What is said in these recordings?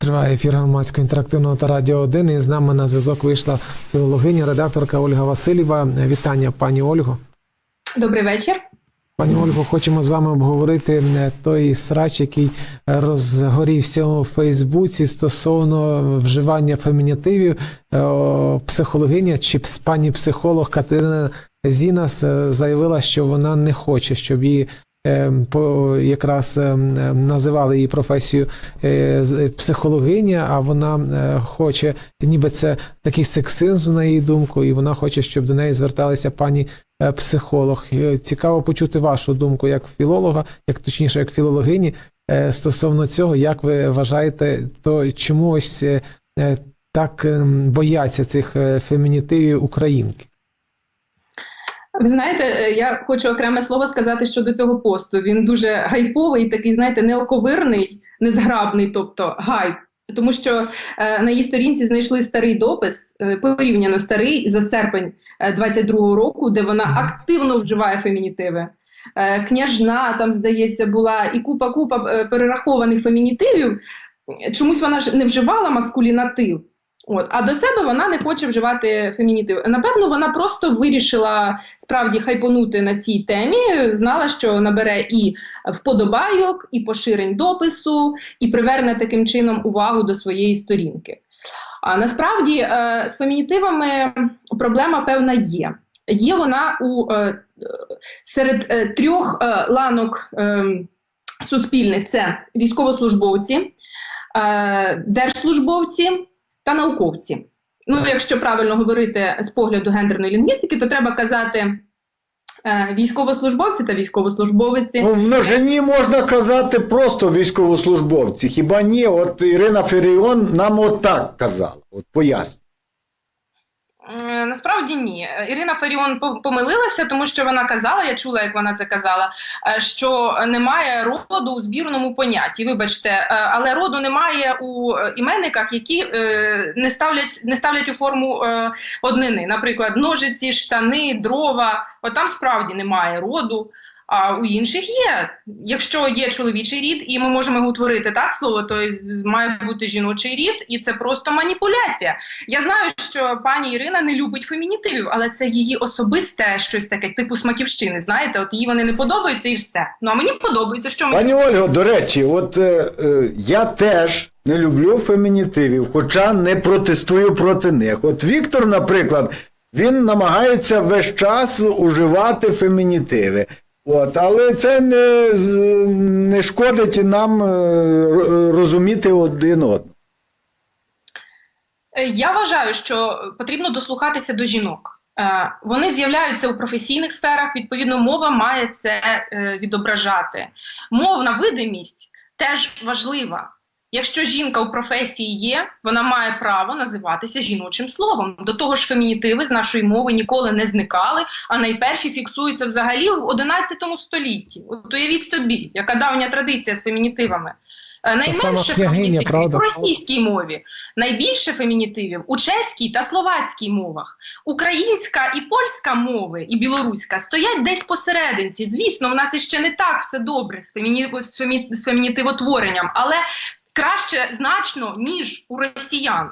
Триває ефір громадського інтерактивного та радіо 1. І з нами на зв'язок вийшла філологиня, редакторка Ольга Васильєва. Вітання, пані Ольго. Добрий вечір. Пані Ольго, хочемо з вами обговорити е, той срач, який е, розгорівся у Фейсбуці стосовно вживання фемінітивів. Е, Психологиня чи пані психолог Катерина Зінас заявила, що вона не хоче, щоб її якраз е, називали її професію е, з- психологиня, а вона е, хоче, ніби це такий сексизм на її думку, і вона хоче, щоб до неї зверталися пані е, психолог. Е, Цікаво почути вашу думку як філолога, як точніше, як філологині е, стосовно цього, як ви вважаєте, то чому ось е, е, так ем, бояться цих е, фемінітивів українки? Ви знаєте, е, я хочу окреме слово сказати щодо цього посту. Він дуже гайповий, такий, знаєте, неоковирний, незграбний, тобто гайп. Тому що е, на її сторінці знайшли старий допис, е, порівняно старий за серпень е, 22-го року, де вона активно вживає фемінітиви. Е, княжна там, здається, була і купа-купа е, перерахованих фемінітивів. Чомусь вона ж не вживала маскулінатив. От, а до себе вона не хоче вживати фемінітив. Напевно, вона просто вирішила справді хайпонути на цій темі. Знала, що набере і вподобайок, і поширень допису, і приверне таким чином увагу до своєї сторінки. А насправді е, з фемінітивами проблема певна є. Є вона у е, серед е, трьох ланок суспільних: це військовослужбовці, держслужбовці та науковці. Ну, якщо правильно говорити з погляду гендерної лінгвістики, то треба казати е, військовослужбовці та військовослужбовиці. Ну, в множині можна казати просто військовослужбовці. Хіба ні? От Ірина Феріон нам от так казала. От поясню. Насправді ні. Ірина Фаріон по- помилилася, тому що вона казала, я чула, як вона це казала, е, що немає роду у збірному понятті. Вибачте, е, але роду немає у е, іменниках, які не ставлять не ставлять у форму однини. Наприклад, ножиці, штани, дрова. От там справді немає роду. А у інших є. Якщо є чоловічий рід, і ми можемо утворити так слово, то має бути жіночий рід, і це просто маніпуляція. Я знаю, що пані Ірина не любить фемінітивів, але це її особисте щось таке, типу смаківщини. Знаєте, от їй вони не подобаються і все. Ну а мені подобається, що мені Пані Ольго, до речі, от е, е, я теж не люблю фемінітивів, хоча не протестую проти них. От Віктор, наприклад, він намагається весь час уживати фемінітиви. От, але це не, не шкодить нам е, розуміти один одного. Е, Я вважаю, що потрібно дослухатися до жінок. Е, Вони з'являються у професійних сферах. Відповідно, мова має це відображати. Мовна видимість теж важлива. Якщо жінка у професії є, вона має право називатися жіночим словом. До того ж, фемінітиви з нашої мови ніколи не зникали, а найперші фіксуються взагалі в 11 столітті. От уявіть собі, яка давня традиція з фемінітивами. Е, Найменше фемінітивів правда? у російській мові, найбільше фемінітивів у чеській та словацькій мовах. Українська і польська мови, і білоруська стоять десь посерединці. Звісно, в нас іще не так все добре з фемінітивотворенням, але краще значно, ніж у росіян.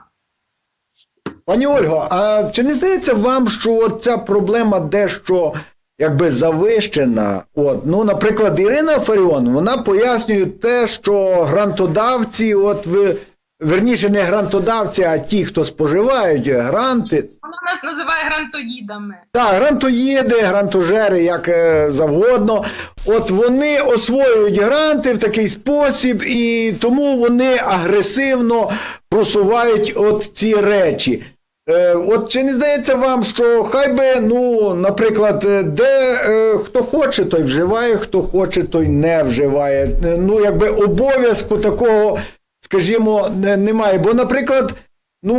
Пані Ольго, а чи не здається вам, що ця проблема дещо якби завищена? От, ну, наприклад, Ірина Фаріон, вона пояснює те, що грантодавці, от ви. Верніше, не грантодавці, а ті, хто споживають гранти. Вона нас називає грантоїдами. Так, грантоїди, грантожери, як е, завгодно. От вони освоюють гранти в такий спосіб, і тому вони агресивно просувають от ці речі. Е, от чи не здається вам, що хай би, ну, наприклад, е, де е, хто хоче, той вживає, хто хоче, той не вживає. Е, Ну, якби обов'язку такого, скажімо, не- немає. Бо, наприклад, Ну,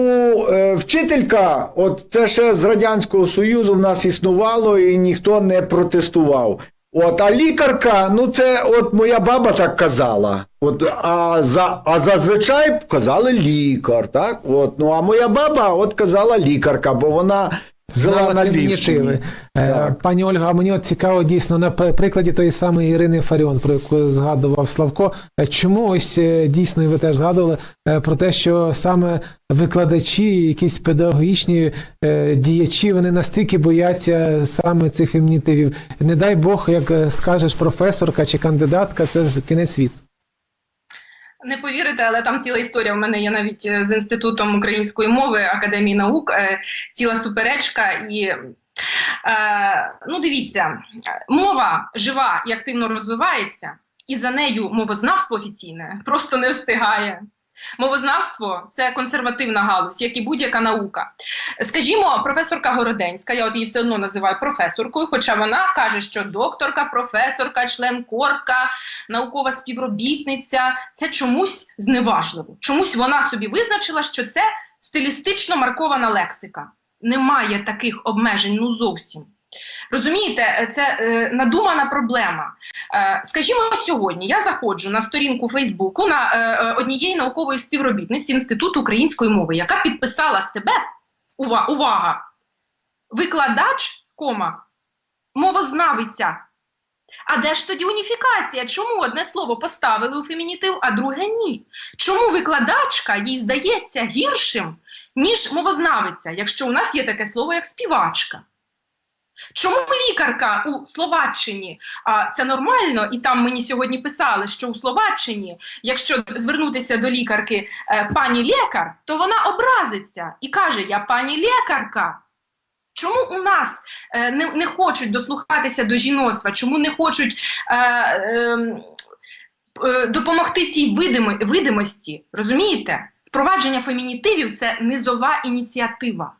е, вчителька, от це ще з Радянського Союзу в нас існувало і ніхто не протестував. От, а лікарка, ну це от моя баба так казала. От, а, за, а зазвичай казали лікар, так? От, ну а моя баба от казала лікарка, бо вона Жила на. Львівщині. Пані Ольга, мені от цікаво дійсно на прикладі тої самої Ірини Фаріон, про яку згадував Славко. е, Чому ось е, дійсно, і ви теж згадували е, про те, що саме викладачі, якісь педагогічні діячі, вони настільки бояться саме цих фемінітивів. Не дай Бог, як скажеш професорка чи кандидатка, це кінець світу. Не повірите, але там ціла історія. У мене є навіть е, з інститутом української мови Академії наук е, ціла суперечка. І е, ну дивіться, мова жива і активно розвивається, і за нею мовознавство офіційне просто не встигає. Мовознавство це консервативна галузь, як і будь-яка наука. Скажімо, професорка Городенська, я от її все одно називаю професоркою, хоча вона каже, що докторка, професорка, член корка, наукова співробітниця це чомусь зневажливо. Чомусь вона собі визначила, що це стилістично маркована лексика. Немає таких обмежень, ну зовсім. Розумієте, це е, надумана проблема. Е, скажімо, сьогодні я заходжу на сторінку Фейсбуку на е, е, однієї наукової співробітниці Інституту української мови, яка підписала себе, ува, увага, викладач, кома, мовознавиця. А де ж тоді уніфікація? Чому одне слово поставили у фемінітив, а друге ні? Чому викладачка їй здається гіршим, ніж мовознавиця, якщо у нас є таке слово, як співачка? Чому лікарка у Словаччині? А це нормально, і там мені сьогодні писали, що у Словаччині, якщо звернутися до лікарки е, пані лікар, то вона образиться і каже: Я пані лікарка. Чому у нас е, не, не хочуть дослухатися до жіноцтва? Чому не хочуть е, е, е, допомогти цій видимо, видимості? Розумієте? Впровадження фемінітивів це низова ініціатива.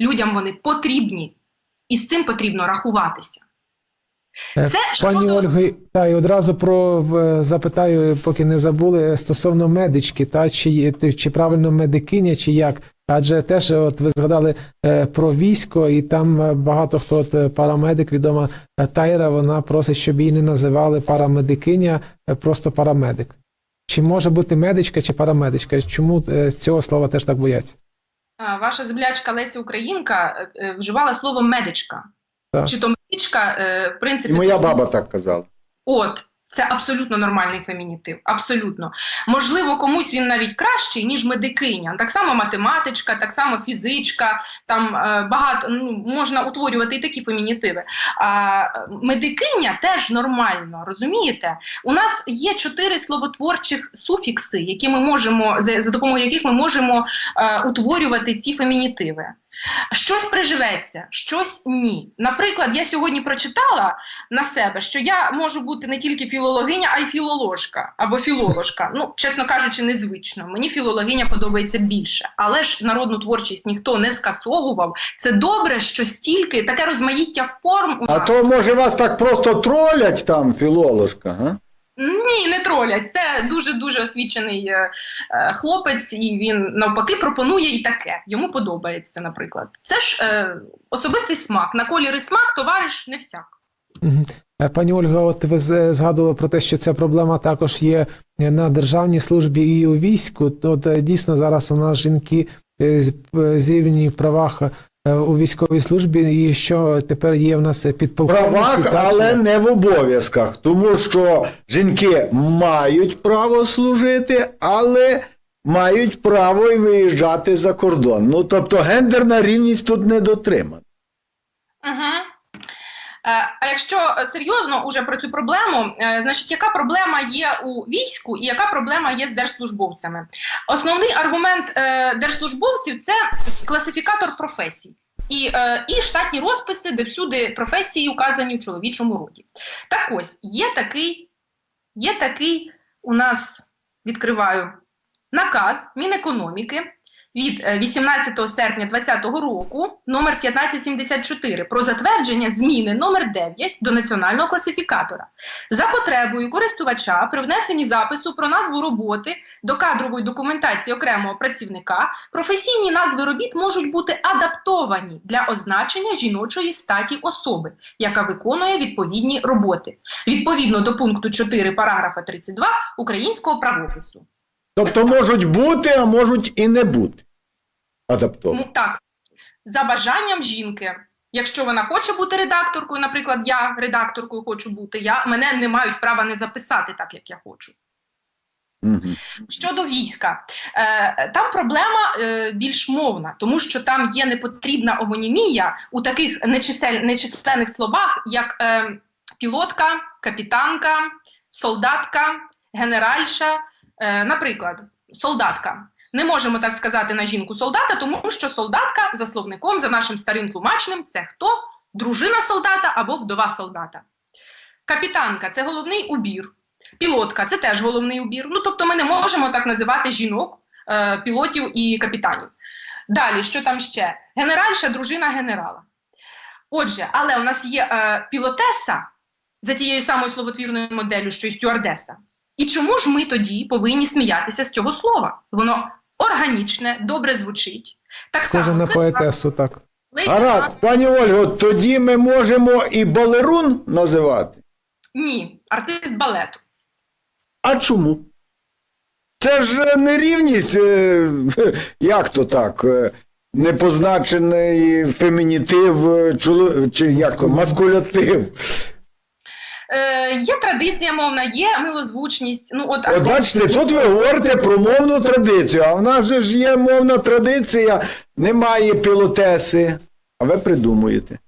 Людям вони потрібні, і з цим потрібно рахуватися. Е, Це Пані щодо- Ольго, та і одразу про запитаю, поки не забули стосовно медички, та чи, чи правильно медикиня, чи як? Адже теж от ви згадали е, про військо, і там е, багато хто от е, парамедик, відома е, Тайра, вона просить, щоб її не називали парамедикиня, е, просто парамедик. Чи може бути медичка чи парамедичка? Чому е, цього слова теж так бояться? Ваша землячка Леся Українка е, е, вживала слово медичка. Так. Чи то медичка, в принципі, І моя баба так казала. От, це абсолютно нормальний фемінітив. Абсолютно. Можливо, комусь він навіть кращий, ніж медикиня. Так само математичка, так само фізичка, там е, багато ну, можна утворювати і такі фемінітиви. А медикиня теж нормально, розумієте? У нас є чотири словотворчих суфікси, які ми можемо, за, допомогою яких ми можемо е, утворювати ці фемінітиви. Щось приживеться, щось ні. Наприклад, я сьогодні прочитала на себе, що я можу бути не тільки філологиня, а й філоложка або філоложка. Ну, чесно кажучи, незвично. Мені філологиня подобається більше. Але ж народну творчість ніхто не скасовував. Це добре, що стільки таке розмаїття форм у А то може вас так просто тролять там, філоложка, га? Ні, не тролять. Це дуже дуже освічений е, е, хлопець, і він навпаки пропонує і таке. Йому подобається, наприклад. Це ж е, особистий смак. На колір і смак товариш не всяк. Е, Пані Ольга, от ви згадували про те, що ця проблема також є на державній службі і у війську. От, е, дійсно зараз у нас жінки з- зрівняні в правах у військовій службі, і що тепер є в нас підполковниці. правах, так, але що- не в обов'язках, тому що жінки мають право служити, але мають право і виїжджати за кордон. Ну тобто гендерна рівність тут не дотримана. Угу. А якщо е, серйозно уже про цю проблему, е, значить, яка проблема є у війську і яка проблема є з держслужбовцями? Основний аргумент е, держслужбовців це класифікатор професій. І, е, і штатні розписи, де всюди професії указані в чоловічому роді. Так ось, є такий, є такий у нас, відкриваю, наказ Мінекономіки від е, 18 серпня 2020 року номер 1574 про затвердження зміни номер 9 до національного класифікатора. За потребою користувача при внесенні запису про назву роботи до кадрової документації окремого працівника професійні назви робіт можуть бути адаптовані для означення жіночої статі особи, яка виконує відповідні роботи, відповідно до пункту 4 параграфа 32 українського правопису. Тобто можуть бути, а можуть і не бути адаптовані. Ну, так. за бажанням жінки. Якщо вона хоче бути редакторкою, наприклад, я редакторкою хочу бути, я, мене не мають права не записати так, як я хочу. Мгм. Щодо війська, е, там проблема е, більш мовна, тому що там є непотрібна омонімія у таких нечисель, нечисленних словах, як е, пілотка, капітанка, солдатка, генеральша. Е, наприклад, солдатка. Не можемо так сказати на жінку солдата, тому що солдатка за словником, за нашим старим тлумачним, це хто? Дружина солдата або вдова солдата. Капітанка це головний убір. Пілотка це теж головний убір. Ну тобто ми не можемо так називати жінок, е, пілотів і капітанів. Далі, що там ще? Генеральша, дружина генерала. Отже, але у нас є е, пілотеса за тією самою словотвірною моделлю, що й стюардеса. І чому ж ми тоді повинні сміятися з цього слова? Воно органічне, добре звучить. Так Схоже само, на поетесу, так. лейтенант- Гаразд, пані Ольго, тоді ми можемо і балерун називати. Ні, артист балету. А чому? Це ж нерівність, е, як то так? е, Непозначений фемінітив, е, чоло- чи як то, маскулятив. Е, є традиція мовна, є милозвучність. Ну, от, От бачите, тут ви говорите про мовну традицію, а в нас же ж є мовна традиція, немає пілотеси, а ви придумуєте.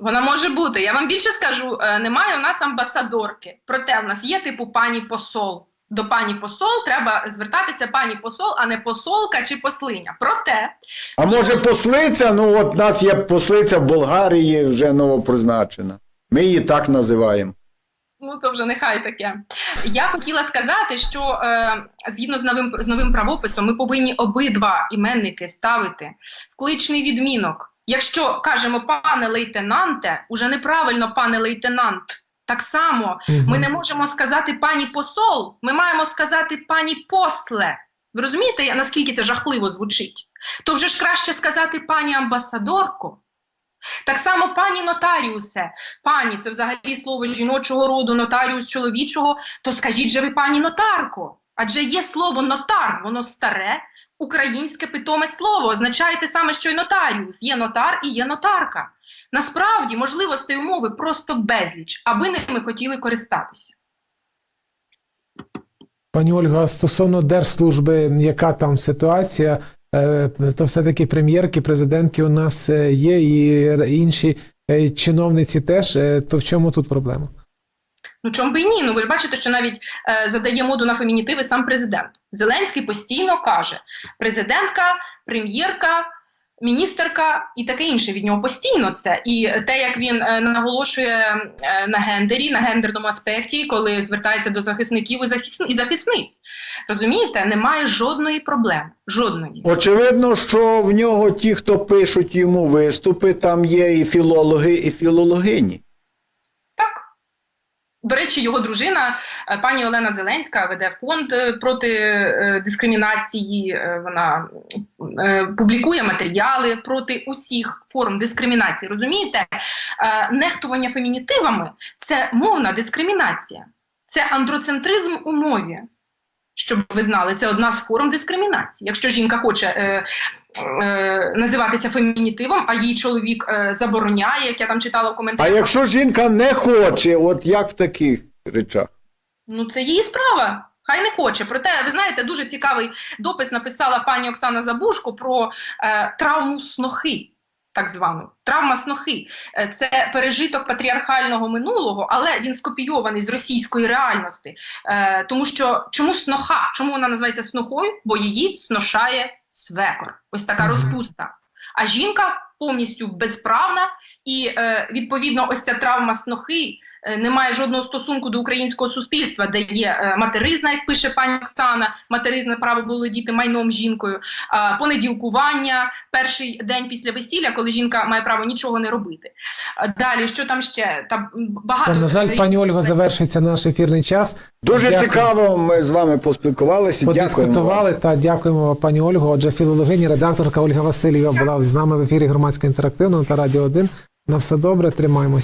Вона може бути. Я вам більше скажу: е, немає у нас амбасадорки. Проте в нас є типу пані посол. До пані посол треба звертатися пані посол, а не посолка чи послиня. Проте А може послиця? Ну от у нас є послиця в Болгарії вже новопризначена. Ми її так називаємо. Ну, то вже нехай таке. Я хотіла сказати, що е, згідно з новим з новим правописом, ми повинні обидва іменники ставити в кличний відмінок. Якщо кажемо пане лейтенанте, уже неправильно пане лейтенант. Так само ми не можемо сказати пані посол, ми маємо сказати пані после. Ви розумієте, наскільки це жахливо звучить? То вже ж краще сказати пані амбасадорко. Так само пані нотаріусе, пані це взагалі слово жіночого роду, нотаріус чоловічого, то скажіть же ви пані нотарко. Адже є слово нотар, воно старе, українське питоме слово, означає те саме, що й нотаріус. Є нотар і є нотарка. Насправді можливостей умови просто безліч, аби ними хотіли користатися. Пані Ольга, стосовно держслужби, яка там ситуація, то все-таки прем'єрки, президентки у нас е, є, і інші е, чиновниці теж. Е, То в чому тут проблема? Ну чому би і ні? Ну ви ж бачите, що навіть е, задає моду на фемінітиви сам президент. Зеленський постійно каже: президентка, прем'єрка, міністерка і таке інше від нього постійно це. І те, як він е, наголошує е, на гендері, на гендерному аспекті, коли звертається до захисників і, захис... і захисниць, розумієте, немає жодної проблеми. Жодної. Очевидно, що в нього ті, хто пишуть йому виступи, там є і філологи, і філологині. До речі, його дружина, е, пані Олена Зеленська, веде фонд е, проти е, дискримінації. Вона публікує матеріали проти усіх форм дискримінації. Розумієте, нехтування фемінітивами це мовна дискримінація, це андроцентризм у мові. Щоб ви знали, це одна з форм дискримінації. Якщо жінка хоче е, е, називатися фемінітивом, а їй чоловік е, забороняє, як я там читала в А якщо жінка не хоче, от як в таких речах? Ну, це її справа. Хай не хоче. Проте, ви знаєте, дуже цікавий допис написала пані Оксана Забушко про е, травму снохи, так звану. Травма снохи. Е, Це пережиток патріархального минулого, але він скопійований з російської реальності. Е, тому що чому сноха? Чому вона називається снохою? Бо її сношає свекор. Ось така розпуста. А жінка повністю безправна, і е, відповідно, ось ця травма снохи не має жодного стосунку до українського суспільства, де є е, материзна, як пише пані Оксана, материзне право володіти майном жінкою, понеділкування, перший день після весілля, коли жінка має право нічого не робити. Далі, що там ще? Там багато На жаль, пані Ольго, завершується наш ефірний час. Дуже Дякую. цікаво, ми з вами поспілкувалися. Дякуємо. Подискутували та дякуємо пані Ольго. Отже, філологиня, редакторка Ольга Васильєва була з нами в ефірі громадського інтерактивного та радіо 1. На все добре, тримаємося.